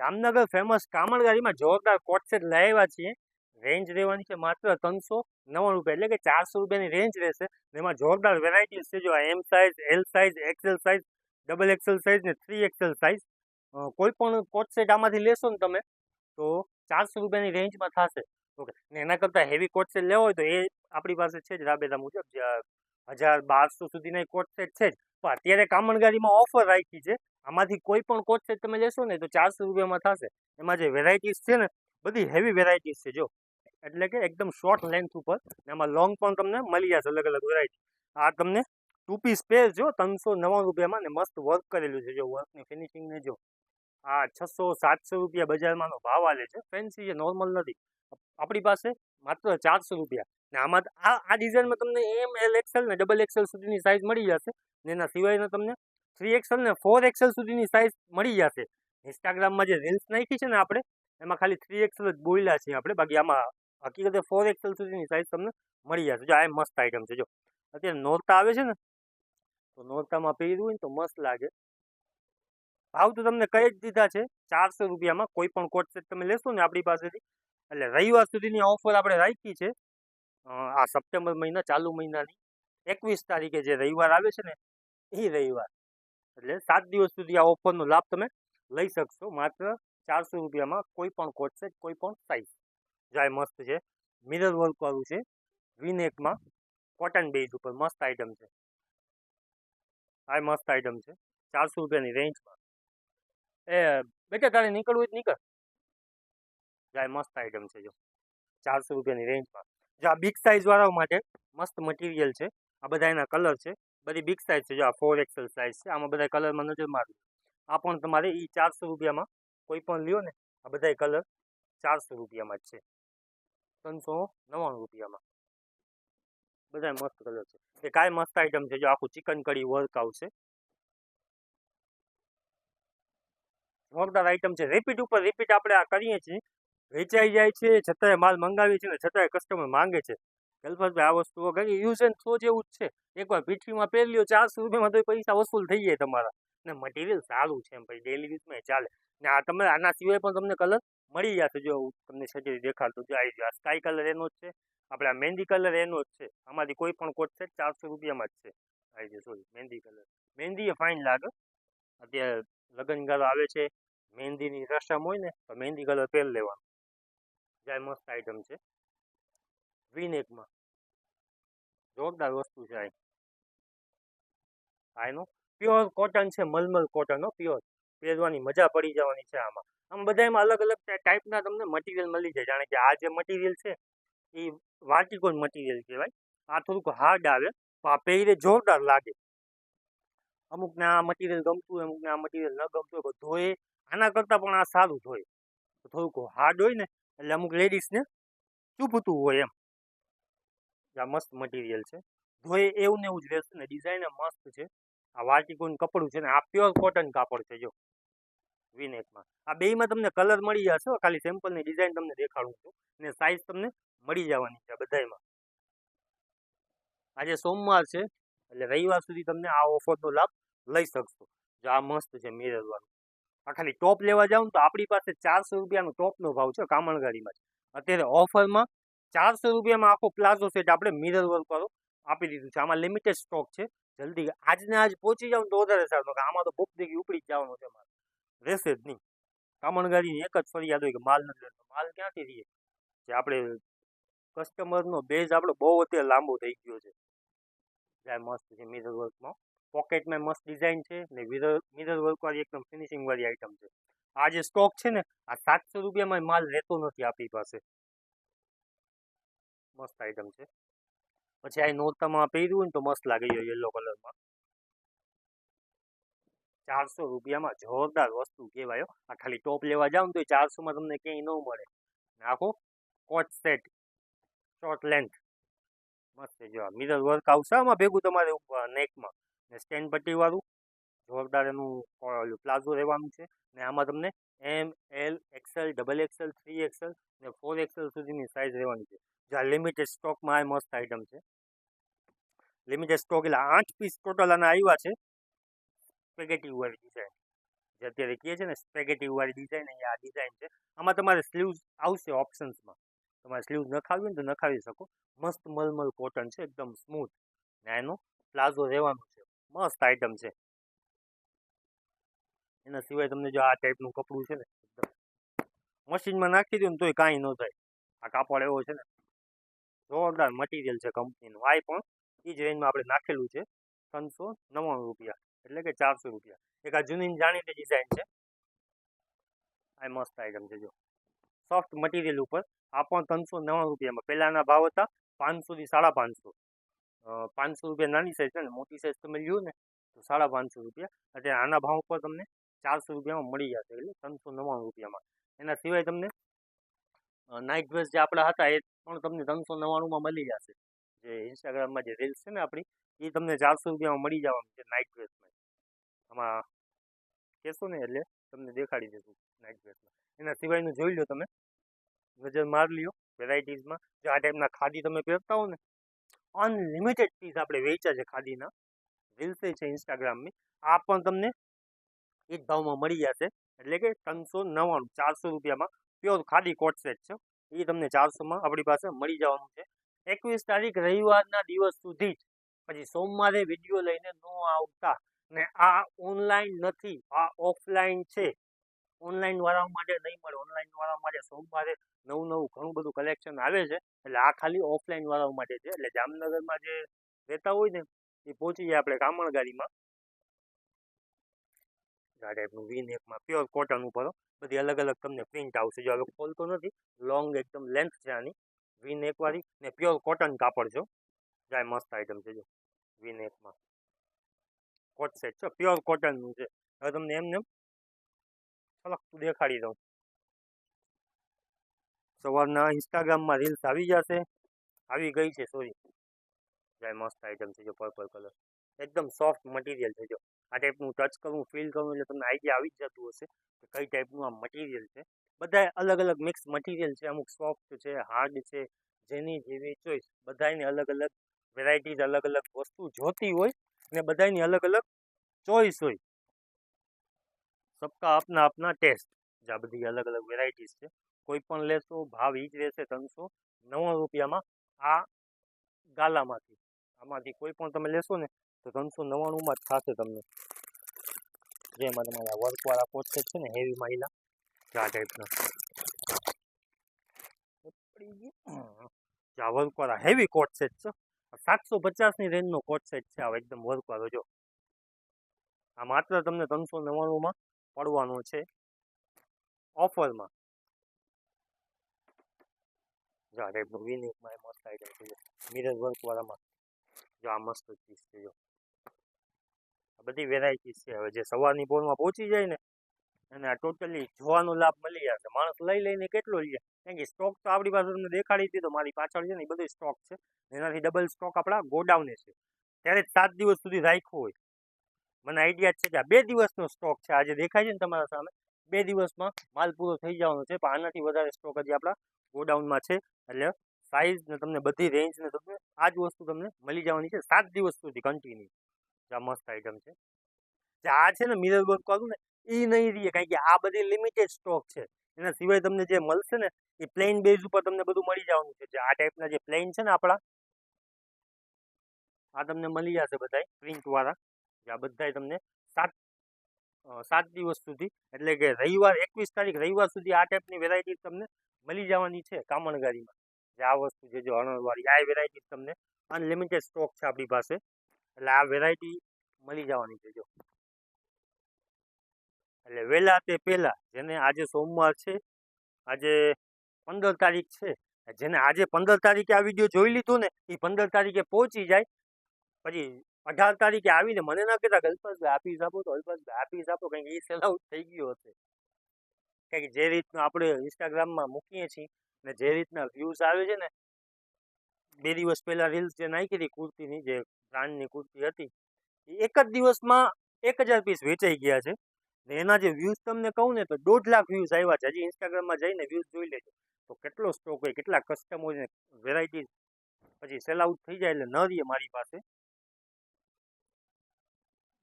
Jamnagar famous કામણગાડીમાં જોરદાર coat set લઈ છીએ. રેન્જ રહેવાની છે માત્ર ત્રણસો નવ્વાણું રૂપિયા, એટલે કે ચારસો રૂપિયાની રેન્જ રહેશે. એમાં જોરદાર વેરાયટીઝ છે જો M size L size XL size double XL size ને થ્રી એક્સેલ સાઇઝ કોઈ પણ કોટ સેટ આમાંથી લેશો ને તમે, તો ચારસો રૂપિયાની રેન્જમાં થશે. ઓકે ને એના કરતાં હેવી કોટ સેટ લેવો હોય તો એ આપણી પાસે છે જ, રાબેતા મુજબ હજાર બારસો સુધીના કોટ સેટ છે જ. અત્યારે કામણગારીમાં ઓફર રાખી છે. આમાંથી કોઈ પણ કોચ સેટ તમે લેશો ને તો ચારસો રૂપિયામાં થશે. એમાં જે વેરાયટીઝ છે ને, બધી હેવી વેરાયટીઝ છે, જો. એટલે કે એકદમ શોર્ટ લેન્થ ઉપર એમાં લોંગ પણ તમને મળી જશે અલગ અલગ વેરાયટી આ તમને ટુ પીસ પેર જો ત્રણસો નવ્વાણું રૂપિયામાં ને મસ્ત વર્ક કરેલું છે, જો વર્કની ફિનિશિંગને જો. આ છસો સાતસો રૂપિયા બજારમાંનો ભાવ આલે છે. ફેન્સી છે નોર્મલ નથી. આપણી પાસે માત્ર ચારસો રૂપિયા. ને આમાં આ આ ડિઝાઇનમાં તમને એમ એલ એક્સેલ ને ડબલ એક્સેલ સુધીની સાઇઝ મળી જશે. ને એના સિવાયના તમને થ્રી એક્સેલ ને ફોર એક્સેલ સુધીની સાઇઝ મળી જશે. ઇન્સ્ટાગ્રામમાં જે રીલ્સ નાખી છે ને આપણે, એમાં ખાલી થ્રી એક્સેલ જ બોલ્યા છીએ આપણે. બાકી આમાં હકીકતે ફોર એક્સેલ સુધીની સાઇઝ તમને મળી જશે. જો આ મસ્ત આઈટમ છે. જો અત્યારે નોરતા આવે છે ને, તો નોરતામાં પહેર્યું હોય ને તો મસ્ત લાગે. ભાવ તો તમને કહી જ દીધા છે. ચારસો રૂપિયામાં કોઈ પણ કોટ સેટ તમે લેશો ને આપણી પાસેથી એટલે રવિવાર સુધીની ઓફર આપણે રાખી છે. આ સપ્ટેમ્બર મહિના ચાલુ મહિનાની એકવીસ તારીખે જે રવિવાર આવે છે ને એ રવિવાર. એટલે સાત દિવસ સુધી આ ઓફરનો લાભ તમે લઈ શકશો. માત્ર ચારસો રૂપિયામાં કોઈ પણ કોટ સેટ કોઈ પણ સાઇઝ જાય મસ્ત છે. મિરર વર્કવાળું છે. વિનેકમાં કોટન બેઝ ઉપર મસ્ત આઈટમ છે. આ મસ્ત આઈટમ છે. ચારસો રૂપિયાની રેન્જમાં એ, બેટા તારે નીકળવું તો નીકળ. જાય મસ્ત આઈટમ છે જો. ચારસો રૂપિયાની રેન્જમાં જો આ બિગ સાઇઝવાળા માટે મસ્ત મટીરિયલ છે. આ બધા એના કલર છે. બધી બિગ સાઇઝ છે. જો આ ફોર એક્સેલ સાઇઝ છે. આમાં બધા કલરમાં નજર મારવી આ પણ તમારે એ ચારસો રૂપિયામાં કોઈ પણ લ્યો ને, આ બધા કલર ચારસો રૂપિયામાં જ છે. ત્રણસો નવ્વાણું રૂપિયામાં. બધા મસ્ત કલર છે. એ કાંઈ મસ્ત આઈટમ છે. જો આખું ચિકન કડી વર્ક આવશે જોરદાર આઈટમ છે. રિપીટ ઉપર રિપીટ આપણે આ કરીએ છીએ. વેચાઈ જાય છે, છતાંય માલ મંગાવી છે ને છતાંય કસ્ટમર માંગે છે. કલ્પતભાઈ, આ વસ્તુઓ ઘણી યુઝ એન્ડ થ્રો જેવું જ છે. એકવાર પીઠીમાં પહેરી લો ચારસો રૂપિયામાં તો પૈસા વસૂલ થઈ જાય તમારા. ને મટીરિયલ સારું છે એમ ભાઈ ડેલી યુઝમાં ચાલે. ને આ તમે આના સિવાય પણ તમને કલર મળી જશે જો તમને સજેરી દેખાડતો જો આવી આ સ્કાય કલર એનો જ છે. આપણે આ મહેંદી કલર એનો જ છે. આમાંથી કોઈ પણ કોટ છે ચારસો રૂપિયામાં જ છે. આવી જાય સોરી મહેંદી કલર મહેંદી એ ફાઇન લાગે. અત્યારે લગ્નગાળો આવે છે. મહેંદીની રસમ હોય ને, તો મહેંદી કલર પહેરી લેવાનો. જાય મસ્ત આઈટમ છે. વીનેકમાં જોરદાર વસ્તુ છે આ. આ એનું પ્યોર કોટન છે, મલમલ કોટન પ્યોર પહેરવાની મજા પડી જવાની છે આમાં. આમ બધામાં અલગ અલગ ટાઈપના તમને મટીરિયલ મળી જાય. જાણે કે આ જે મટીરિયલ છે, એ વાર્ટિકોન મટીરિયલ કહેવાય. આ થોડુંક હાર્ડ આવે, પણ આ પહેરે જોરદાર લાગે. અમુકને આ મટીરિયલ ગમતું હોય, અમુકને આ મટીરિયલ ન ગમતું હોય ધોએ આના કરતાં પણ આ સારું ધોય થોડુંક હાર્ડ હોય ને એટલે અમુક લેડીઝને ચૂપતું હોય એમ? આ મસ્ત મટીરિયલ છે. ધોએ એવું ને એવું જ રહેશે ને ડિઝાઇન મસ્ત છે. આ વાર્ટિકોન કપડું છે ને, આ પ્યોર કોટન કાપડ છે, જો. વિનેકમાં આ બેમાં તમને કલર મળી જશે ખાલી સેમ્પલની ડિઝાઇન તમને દેખાડું છું. ને સાઇઝ તમને મળી જવાની છે બધામાં આજે સોમવાર છે, એટલે રવિવાર સુધી તમને આ ઓફરનો લાભ લઈ શકશો. જો આ મસ્ત છે મિરર વાળું. આ ખાલી ટોપ લેવા જાવ તો આપણી પાસે ચારસો રૂપિયાનો ટોપનો ભાવ છે કામણગાડીમાં અત્યારે ઓફરમાં ચારસો રૂપિયામાં આખો પ્લાઝો સેટ આપણે મિરર વર્ક વાળો આપી દીધું છે. આમાં લિમિટેડ સ્ટોક છે. જલ્દી આજને આજ પહોંચી જાવ તો વધારે સારું. કે આમાં તો બુક દેખી ઉપડી જવાનું છે મારે રહેશે જ નહીં. કામણગાડીની એક જ ફરિયાદ હોય કે માલ નથી લેતો. માલ ક્યાંથી રહીએ? જે આપણે કસ્ટમરનો બેઝ આપણો બહુ અત્યારે લાંબો થઈ ગયો છે. જાય મસ્ત છે મિરર વર્કમાં પોકેટમાં મસ્ત ડિઝાઇન છે ને મિરર મિરર વર્કવાળી એકદમ ફિનિશિંગ વાળી આઈટમ છે. આ જે સ્ટોક છે ને, આ સાતસો રૂપિયામાં માલ રહેતો નથી આપણી પાસે. મસ્ત આઈટમ છે. પછી આ નોરતામાં પહેર્યું ને તો મસ્ત લાગે યલો કલરમાં. ચારસો રૂપિયામાં જોરદાર વસ્તુ કહેવાય આ ખાલી ટોપ લેવા જાવ ને તો ચારસોમાં તમને ક્યાંય ન મળે. આખો કોટ સેટ, શોર્ટ લેન્થ. મસ્ત છે જો મિરર વર્ક આવશે આમાં ભેગું તમારે નેકમાં? ને સ્ટેન્ડ પટ્ટી વાળું, જોરદાર એનું પ્લાઝો રહેવાનું છે. ને આમાં તમને M L XL double XL three XL ને ફોર એક્સેલ સુધીની સાઇઝ રહેવાની છે. જે આ લિમિટેડ સ્ટોકમાં આ મસ્ત આઈટમ છે. લિમિટેડ સ્ટોક એટલે આઠ પીસ ટોટલ આના આવ્યા છે. સ્પેગેટી વાળી ડિઝાઇન જે અત્યારે કહે છે ને સ્પેગેટી વાળી ડિઝાઇન અહીંયા આ ડિઝાઇન છે. આમાં તમારે સ્લીવ્સ આવશે ઓપ્શન્સમાં તમારે સ્લીવ નખાવી હોય તો નખાવી શકો. મસ્ત મલમલ કોટન છે, એકદમ સ્મૂથ ને એનો પ્લાઝો રહેવાનો છે. મસ્ત આઈટમ છે. એના સિવાય તમને જો આ ટાઈપનું કપડું છે ને મશીનમાં નાખી દઉં ને તોય કાંઈ ન થાય. આ કાપડ એવો છે ને, જોરદાર મટીરિયલ છે કંપનીનું આ પણ એ જ રેન્જમાં આપણે નાખેલું છે, ત્રણસો નવ્વાણું રૂપિયા, એટલે કે ચારસો રૂપિયા. એક આ જૂની જાણીતી ડિઝાઇન છે. આ મસ્ત આઈટમ છે, જો. સોફ્ટ મટીરિયલ ઉપર આ પણ ત્રણસો નવ્વાણું રૂપિયામાં. પહેલાંના ભાવ હતા પાંચસોથી સાડા પાંચસો. પાંચસો રૂપિયા નાની સાઈઝ છે ને, મોટી સાઈઝ તમે લ્યો ને, તો સાડા પાંચસો રૂપિયા. એટલે આના ભાવ ઉપર તમને ચારસો રૂપિયામાં મળી જશે, એટલે ત્રણસો નવ્વાણું રૂપિયામાં. એના સિવાય તમને નાઇટ ડ્રેસ જે આપણા હતા, એ પણ તમને ત્રણસો નવ્વાણુંમાં મળી જશે. જે ઇન્સ્ટાગ્રામમાં જે રીલ્સ છે ને આપણી એ તમને ચારસો રૂપિયામાં મળી જવાનું છે નાઇટ ડ્રેસમાં આમાં કહેશો ને એટલે તમને દેખાડી દેશું નાઇટ ડ્રેસમાં એના સિવાયનું જોઈ લો તમે, નજર માર લ્યો વેરાયટીઝમાં જો આ ટાઈપના ખાદી તમે પહેરતા હો ને અનલિમિટેડ પીસ આપણે વેચ્યા છે ખાદીના. રીલ્સે છે ઇન્સ્ટાગ્રામની આ પણ તમને એ જ ભાવમાં મળી જશે. એટલે કે ત્રણસો નવ્વાણું, ચારસો રૂપિયામાં પ્યોર ખાદી કોટ સેટ છે. એ તમને ચારસોમાં આપણી પાસે મળી જવાનું છે. એકવીસ તારીખ રવિવારના દિવસ સુધી જ, પછી સોમવારે વીડિયો લઈને ન આવતા ને આ ઓનલાઈન નથી, આ ઓફલાઈન છે. ઓનલાઈન વાળાઓ માટે નહીં મળે. ઓનલાઈન વાળાઓ માટે સોમવારે નવું નવું ઘણું બધું કલેક્શન આવે છે. એટલે આ ખાલી ઓફલાઈન વાળાઓ માટે છે. એટલે જામનગરમાં જે રહેતા હોય ને, એ પહોંચી જાય આપણે કામણગાડીમાં આ ટાઈપનું વીન એકમાં પ્યોર કોટન ઉપર બધી અલગ અલગ તમને પ્રિન્ટ આવશે. જો હવે ખોલતો નથી લોંગ એકદમ લેન્થ છે આની. વી નેકવાળી ને પ્યોર કોટન કાપડ છો જાય મસ્ત આઈટમ છે જો. વીન એકમાં કોટ સેટ છે. પ્યોર કોટનનું છે. હવે તમને એમને એમ છલકતું દેખાડી દઉં. સવારના ઇન્સ્ટાગ્રામમાં રીલ્સ આવી જશે. આવી ગઈ છે સોરી જાય મસ્ત આઈટમ છે, જો પર્પલ કલર એકદમ સોફ્ટ મટીરિયલ છે, જો. આ ટાઈપનું ટચ કરવું ફીલ કરવું એટલે તમને આઈડિયા આવી જ જતું હશે કે કઈ ટાઈપનું આ મટીરિયલ છે. બધા અલગ અલગ મિક્સ મટીરિયલ છે, અમુક સોફ્ટ છે હાર્ડ છે, જેની જેવી ચોઈસ બધાની અલગ અલગ વેરાયટીઝ અલગ અલગ વસ્તુ જોતી હોય અને બધાની અલગ અલગ ચોઈસ હોય. સબકા આપના આપના ટેસ્ટ જે આ બધી અલગ અલગ વેરાયટીઝ છે કોઈ પણ લેશો ભાવ એ જ રહેશે ત્રણસો નવ્વાણું રૂપિયામાં આ ગાલામાંથી આમાંથી કોઈ પણ તમે લેશો ને તો ત્રણસો નવ્વાણુંમાં જ થશે તમને જેમાં તમારા વર્કવાળા કોટ છે ને હેવી માઇલા આ ટાઈપના આ વર્કવાળા હેવી કોટ સેટ છે સાતસો પચાસની રેન્જનો કોટ સેટ છે આ એકદમ વર્કવાળો જો આ માત્ર તમને ત્રણસો નવ્વાણુંમાં પડવાનો છે ઓફરમાં. જો આ ટાઈપનું વિનિકમાં મસ્ત આઈટમ છે. મિરર વર્કવાળામાં જો આ મસ્ત ચીજ છે જો. આ બધી વેરાયટીઝ છે હવે જે સવારની પોરમાં પહોંચી જાય ને અને આ ટોટલી જોવાનો લાભ મળી જશે માણસ લઈ લઈને કેટલો લે. કારણ કે સ્ટોક તો આપણી પાસે તમને દેખાડી દીધો મારી પાછળ છે ને એ બધો સ્ટોક છે. એનાથી ડબલ સ્ટોક આપણા ગોડાઉને છે. ત્યારે જ સાત દિવસ સુધી રાખ્યો હોય. મને આઈડિયા છે કે આ બે દિવસનો સ્ટોક છે. આજે દેખાય છે ને તમારા સામે? બે દિવસમાં માલ પૂરો થઈ જવાનો છે, પણ આનાથી વધારે સ્ટોક હજી આપણા ગોડાઉનમાં છે. એટલે સાઇઝ ને તમને બધી રેન્જ ને તમને આ જ વસ્તુ તમને મળી જવાની છે, સાત દિવસ સુધી કન્ટિન્યુ આ મસ્ત આઈટમ છે. જે આ છે ને મિરર વર્ક વાળું ને એ નહીં રહીએ કારણ કે આ બધી લિમિટેડ સ્ટોક છે. એના સિવાય તમને જે મળશે ને, એ પ્લેન બેઝ ઉપર તમને બધું મળી જવાનું છે. જે આ ટાઈપના જે પ્લેન છે ને આપણા, આ તમને મળી જશે બધાય પ્રિન્ટવાળા આ બધાય તમને સાત સાત દિવસ સુધી, એટલે કે રવિવાર, એકવીસ તારીખ રવિવાર સુધી આ ટાઈપની વેરાયટી તમને મળી જવાની છે કામણગારીમાં. જે આ વસ્તુ છે, જો અણરવાળી આ વેરાયટી તમને અનલિમિટેડ સ્ટોક છે આપણી પાસે. એટલે આ વેરાયટી મળી જવાની છે જો. એટલે વહેલા તે પહેલાં જેને આજે સોમવાર છે, આજે પંદર તારીખ છે, જેને આજે પંદર તારીખે આ વીડિયો જોઈ લીધો ને એ પંદર તારીખે પહોંચી જાય. પછી અઢાર તારીખે આવીને મને ના કહેતા અલ્પેશભાઈ આપીશ આપો તો અલ્પેશભાઈ આપીશ આપો કારણ એ સેલ આઉટ થઈ ગયો હશે. કારણ કે જે રીતનું આપણે ઇન્સ્ટાગ્રામમાં મૂકીએ છીએ ને જે રીતના વ્યૂઝ આવે છે ને, બે દિવસ પહેલાં રીલ્સ જે નાખી હતી કુર્તીની, જે બ્રાન્ડની કુર્તી હતી, એ એક જ દિવસમાં એક હજાર પીસ વેચાઈ ગયા છે. ને એના જે વ્યૂઝ તમને કહું ને તો દોઢ લાખ વ્યૂઝ આવ્યા છે. હજી ઇન્સ્ટાગ્રામમાં જઈને વ્યૂઝ જોઈ લેજો. તો કેટલો સ્ટોક હોય, કેટલા કસ્ટમર વેરાયટી પછી સેલ આઉટ થઈ જાય એટલે ન રહીએ મારી પાસે.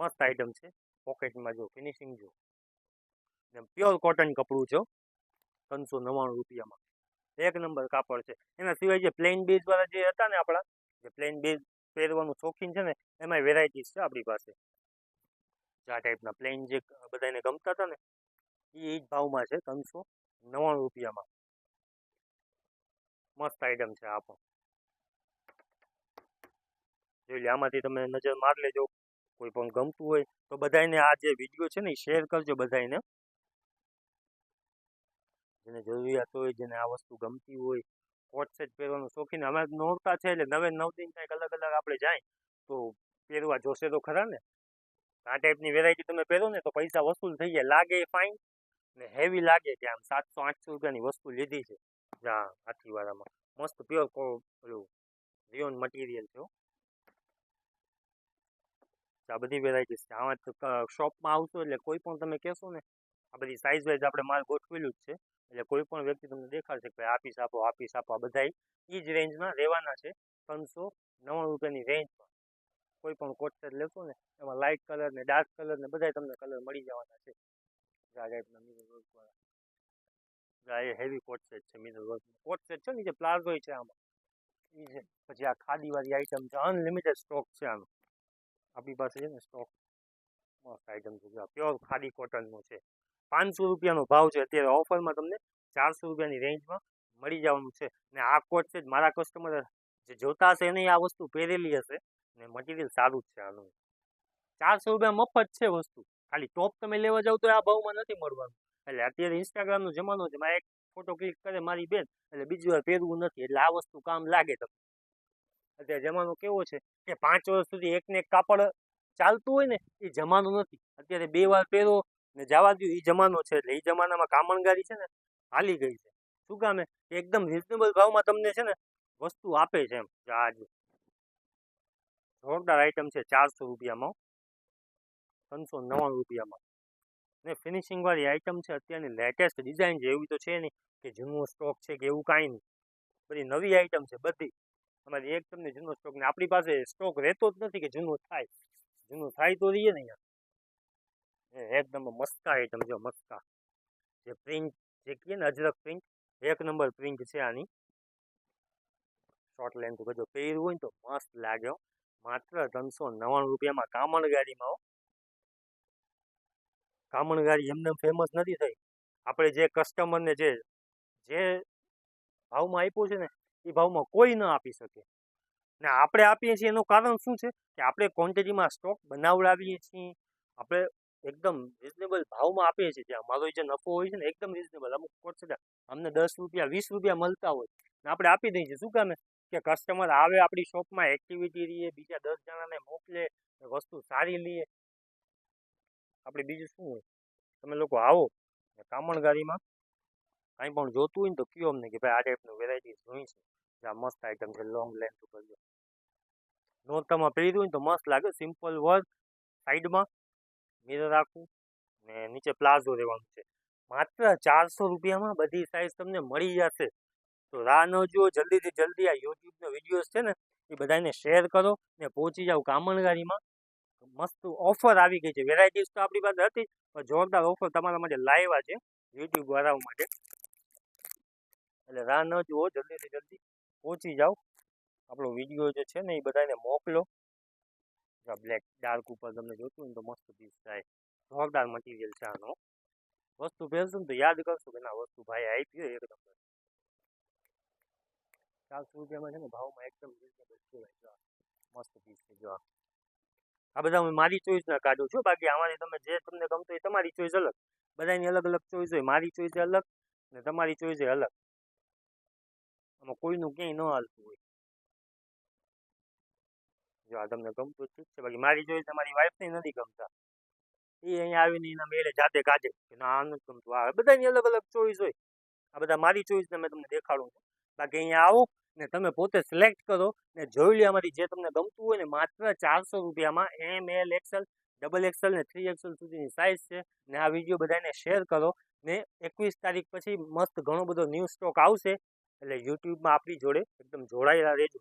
મસ્ત આઈટમ છે. પોકેટમાં જો ફિનિશિંગ જો. એમ પ્યોર કોટન કપડું છે ત્રણસો નવ્વાણું રૂપિયામાં. એક નંબર કાપડ છે. એના સિવાય જે પ્લેન બેઝવાળા જે હતા ને આપણા, જે પ્લેન બેઝ પહેરવાનું શોખીન છે ને એમાં વેરાયટીઝ છે આપણી પાસે. આ ટાઈપના પ્લેન જે બધાને ગમતા હતા ને એ જ ભાવમાં છે, ત્રણસો નવ્વાણું રૂપિયામાં. મસ્ત આઈટમ છે આ પણ. જોઈ લે આમાંથી તમે નજર માર લેજો. કોઈ પણ ગમતું હોય તો બધાને આ જે વીડિયો છે ને એ શેર કરજો બધાને જેને જરૂરિયાત હોય, જેને આ વસ્તુ ગમતી હોય, કોટ સેટ પહેરવાનું શોખીન. અમે નોરતા છે એટલે નવે નવ દિન કંઈક અલગ અલગ આપણે જાય તો પહેરવા જોશે તો ખરા ને. આ ટાઈપની વેરાયટી તમે પહેરો ને તો પૈસા વસૂલ થઈ જાય. લાગે ફાઇન ને હેવી લાગે કે આમ સાતસો, આઠસો રૂપિયાની વસ્તુ લીધી છે. જા હાથીવાળામાં મસ્ત પ્યોર પેલું રિયોન મટીરિયલ છે હો. આ બધી વેરાયટીઝ છે. આમાં શોપમાં આવશો એટલે કોઈ પણ તમે કહેશો ને, આ બધી સાઇઝ વાઇઝ આપણે માલ ગોઠવેલું જ છે. એટલે કોઈ પણ વ્યક્તિ તમને દેખાડશે કે ભાઈ આપીશ આપો આપીશ આપો, આ બધા એ જ રેન્જમાં રહેવાના છે. ત્રણસો નવ્વાણું રૂપિયાની રેન્જમાં કોઈ પણ કોટ સેટ લેશો ને, એમાં લાઇટ કલર ને ડાર્ક કલર ને, બધાય તમને કલર મળી જવાના છે. આ ટાઈપના મિરર વર્કવાળા એ હેવી કોટ સેટ છે મિરર વર્ક કોટ સેટ છે ને, જે પ્લાઝો છે આમાં. એ છે. પછી આ ખાદીવાળી આઈટમ છે. અનલિમિટેડ સ્ટોક છે આનો. આપણી પાસે છે ને સ્ટોક મસ્ત આઈટમ છે પ્યોર ખાદી કોટનનું છે. પાંચસો રૂપિયાનો ભાવ છે, અત્યારે ઓફરમાં તમને ચારસો રૂપિયાની રેન્જમાં મળી જવાનું છે. ને આ કોટ છે મારા કસ્ટમર જે જોતા હશે એને આ વસ્તુ પહેરેલી હશે ને મટીરિયલ સારું જ છે આનું. ચારસો રૂપિયા મફત છે વસ્તુ. ખાલી ટોપ તમે લેવા જાવ તો આ ભાવમાં નથી મળવાનું. એટલે અત્યારે ઇન્સ્ટાગ્રામનો જમાનો છે મારે એક ફોટો ક્લિક કરે મારી બેન, એટલે બીજી વાર પહેરવું નથી, એટલે આ વસ્તુ કામ લાગે તમને. અત્યારે જમાનો કેવો છે કે પાંચ વર્ષ સુધી એકને એક કાપડ ચાલતું હોય ને, એ જમાનો નથી. અત્યારે બે વાર પહેરો ને જવા દઉં એ જમાનો છે એટલે એ જમાનામાં કામણગારી છે ને, હાલી ગઈ છે. શું કામે એકદમ રિઝનેબલ ભાવમાં તમને છે ને, વસ્તુ આપે છે એમ, કે આ જો જોરદાર આઈટમ છે ચારસો રૂપિયામાં ત્રણસો નવ્વાણું રૂપિયામાં. ને ફિનિશિંગ વાળી આઈટમ છે અત્યારની લેટેસ્ટ ડિઝાઇન છે એવી તો છે નહીં, કે જૂનો સ્ટોક છે કે એવું કાંઈ નહીં. બધી નવી આઈટમ છે બધી. અમારી એક તમને જૂનો સ્ટોક ને આપણી પાસે સ્ટોક રહેતો જ નથી કે જૂનો થાય. જૂનું થાય તો રહીએ ને યાર. એકદમ મસ્કા આઈટમ જો મસ્કા જે પ્રિન્ટ જે કહીએ ને અજરક પ્રિન્ટ એક નંબર પ્રિન્ટ છે આની. શોર્ટ લેન્થ બધું પહેર્યું હોય ને તો મસ્ત લાગ્યો માત્ર ત્રણસો નવ્વાણું રૂપિયામાં કામણ ગાડીમાં કામણ ગાડી એમને ફેમસ નથી થઈ. આપણે જે કસ્ટમરને જે જે ભાવમાં આપ્યું છે ને એ ભાવમાં કોઈ ન આપી શકે. ને આપણે આપીએ છીએ એનું કારણ શું છે? કે આપણે ક્વોન્ટિટીમાં સ્ટોક બનાવડાવીએ છીએ. આપણે એકદમ રિઝનેબલ ભાવમાં આપીએ છીએ. જ્યાં અમારો જે નફો હોય છે ને, એકદમ રિઝનેબલ અમુક કોર્ટ અમને દસ રૂપિયા, વીસ રૂપિયા મળતા હોય. ને આપણે આપી દઈએ છીએ. શું કામે કે કસ્ટમર આવે આપણી શોપમાં એક્ટિવિટી રહીએ બીજા દસ જણાને મોકલે, વસ્તુ સારી લઈએ આપણે બીજું શું હોય? તમે લોકો આવો. કામણગારીમાં કાંઈ પણ જોતું હોય ને તો કયો અમને કે ભાઈ આ ટાઈપનું વેરાયટી જોઈ છે. આ મસ્ત આઈટમ છે લોંગ લેન્થ ઉપર જો નોરતામાં પહેર્યું હોય તો મસ્ત લાગે. સિમ્પલ વર્ક સાઈડમાં મિરર રાખવું ને નીચે પ્લાઝો રહેવાનું છે. માત્ર ચારસો રૂપિયામાં બધી સાઇઝ તમને મળી જશે. તો રાહ ન જુઓ, જલ્દીથી જલ્દી આ યુટ્યુબનો વિડીયોઝ છે ને, એ બધાને શેર કરો ને પહોંચી જાઓ કામણગારીમાં. મસ્ત ઓફર આવી ગઈ છે. વેરાયટીઝ તો આપણી પાસે હતી, પણ જોરદાર ઓફર તમારા માટે લાવ્યા છે યુટ્યુબ વાળાઓ માટે. એટલે રાહ ન જુઓ, જલ્દીથી જલ્દી પહોંચી જાઓ. આપણો વીડિયો જે છે ને એ બધાને મોકલો. બ્લેક ડાર્ક ઉપર તમને જોતું ને તો મસ્ત પીસ થાય. જોરદાર મટીરિયલ છે આનો. વસ્તુ પહેરશો ને તો યાદ કરશું કે ના, વસ્તુ ભાઈ આપી ગયો એક નંબર ચારસો રૂપિયામાં છે ને ભાવમાં એકદમ. મસ્ત પીસ છે, જો આ. બધા હું મારી ચોઈસના કાઢું છું બાકી આમાંથી તમે જે તમને ગમતું હોય તમારી ચોઈસ અલગ. બધાની અલગ અલગ ચોઈસ હોય, મારી ચોઈસ અલગ ને તમારી ચોઈસ અલગ. આમાં કોઈનું ક્યાંય ન હાલતું હોય. જો આ તમને ગમતું ઠીક છે. બાકી મારી ચોઈસ તમારી વાઈફને નથી ગમતા. એ અહીંયા આવીને એના મેળે જાતે કાઢે. કે ના આ નથી ગમતું. આ બધાની અલગ અલગ ચોઈસ હોય. આ બધા મારી ચોઈસ મેં તમને દેખાડું છું. બાકી અહીંયા આવો ને તમે પોતે સિલેક્ટ કરો ને જોઈ લો અમારી જે તમને ગમતું હોય ને માત્ર ચારસો રૂપિયામાં M L XL double XL ને થ્રી એક્સેલ સુધીની સાઇઝ છે. ને આ વીડિયો બધાને શેર કરો. ને એકવીસ તારીખ પછી મસ્ત ઘણો બધો ન્યૂ સ્ટોક આવશે. એટલે યુટ્યુબમાં આપણી જોડે એકદમ જોડાયેલા રહેજો.